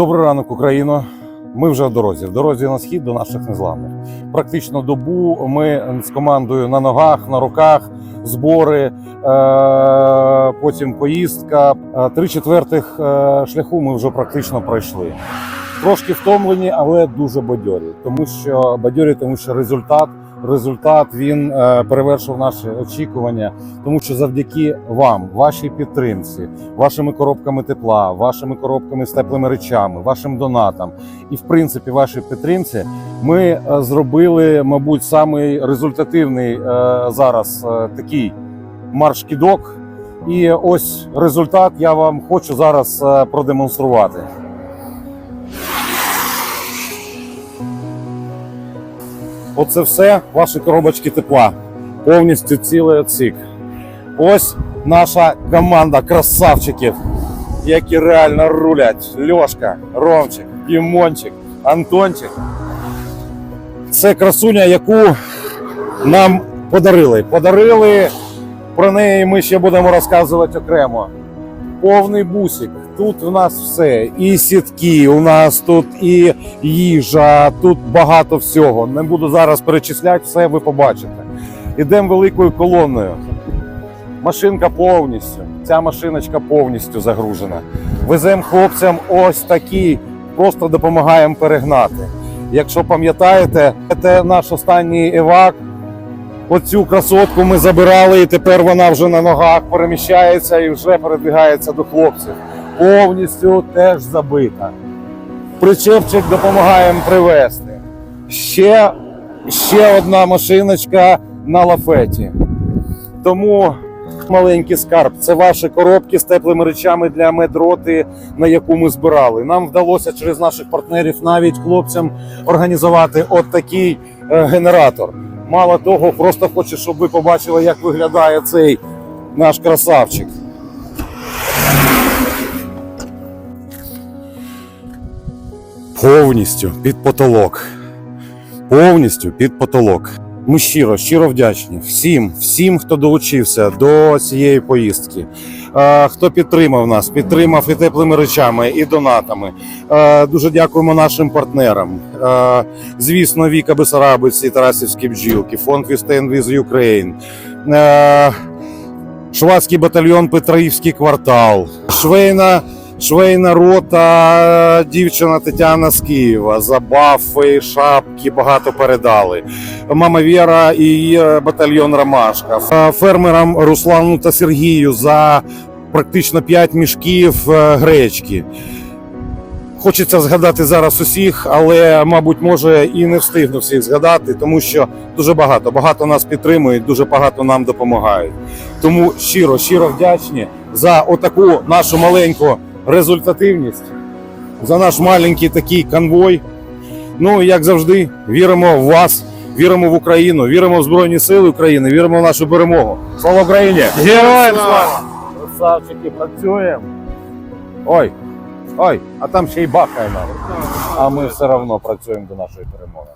Добрий ранок, Україно. Ми вже в дорозі. В дорозі на схід до наших незламних. Практично добу ми з командою на ногах, на руках, збори, е- потім поїздка. Е, Три четвертих е, шляху ми вже практично пройшли. Трошки втомлені, але дуже бадьорі. Тому що бадьорі, тому що результат, результат він е, перевершив наші очікування, тому що завдяки вам, вашій підтримці, вашими коробками тепла, вашими коробками з теплими речами, вашим донатам і, в принципі, вашій підтримці, ми е, зробили, мабуть, самий результативний е, зараз такий марш-кідок. І ось результат я вам хочу зараз продемонструвати. Оце все ваші коробочки тепла. Повністю цілий отсік. Ось наша команда красавчиків, які реально рулять. Льошка, Ромчик, Дімончик, Антончик. Це красуня, яку нам подарили. Подарили. Про неї ми ще будемо розказувати окремо. Повний бусик. Тут в нас все. І сітки, у нас тут і їжа, тут багато всього. Не буду зараз перечисляти, все ви побачите. Ідемо великою колоною. Машинка повністю. Ця машиночка повністю загружена. Веземо хлопцям ось такі, просто допомагаємо перегнати. Якщо пам'ятаєте, це наш останній евак. Оцю красотку ми забирали, і тепер вона вже на ногах переміщається і вже передвигається до хлопців. Повністю теж забита. Причепчик допомагаємо привезти. Ще, ще одна машиночка на лафеті. Тому маленький скарб це ваші коробки з теплими речами для медроти, на яку ми збирали. Нам вдалося через наших партнерів навіть хлопцям організувати от такий е, генератор. Мало того, просто хочу, щоб ви побачили, як виглядає цей наш красавчик. Повністю під потолок. Повністю під потолок. Ми щиро, щиро вдячні всім, всім, хто долучився до цієї поїздки, хто підтримав нас, підтримав і теплими речами, і донатами. Дуже дякуємо нашим партнерам. Звісно, Віка Бесарабець і Тарасівські бджілки, фонд We Stand With Ukraine, Швадський батальйон Петраївський квартал, Швейна. Швейна рота, дівчина Тетяна з Києва, забафи, шапки багато передали. Мама Віра і її батальйон Ромашка. Фермерам Руслану та Сергію за практично 5 мішків е, гречки. Хочеться згадати зараз усіх, але, мабуть, може і не встигну всіх згадати, тому що дуже багато, багато нас підтримують, дуже багато нам допомагають. Тому щиро, щиро вдячні за отаку нашу маленьку результативність, за наш маленький такий конвой. Ну, як завжди, віримо в вас, віримо в Україну, віримо в Збройні Сили України, віримо в нашу перемогу. Слава Україні! Героям слава! Красавчики, працюємо. Ой, ой, а там ще й бахає нам. А ми все одно працюємо до нашої перемоги.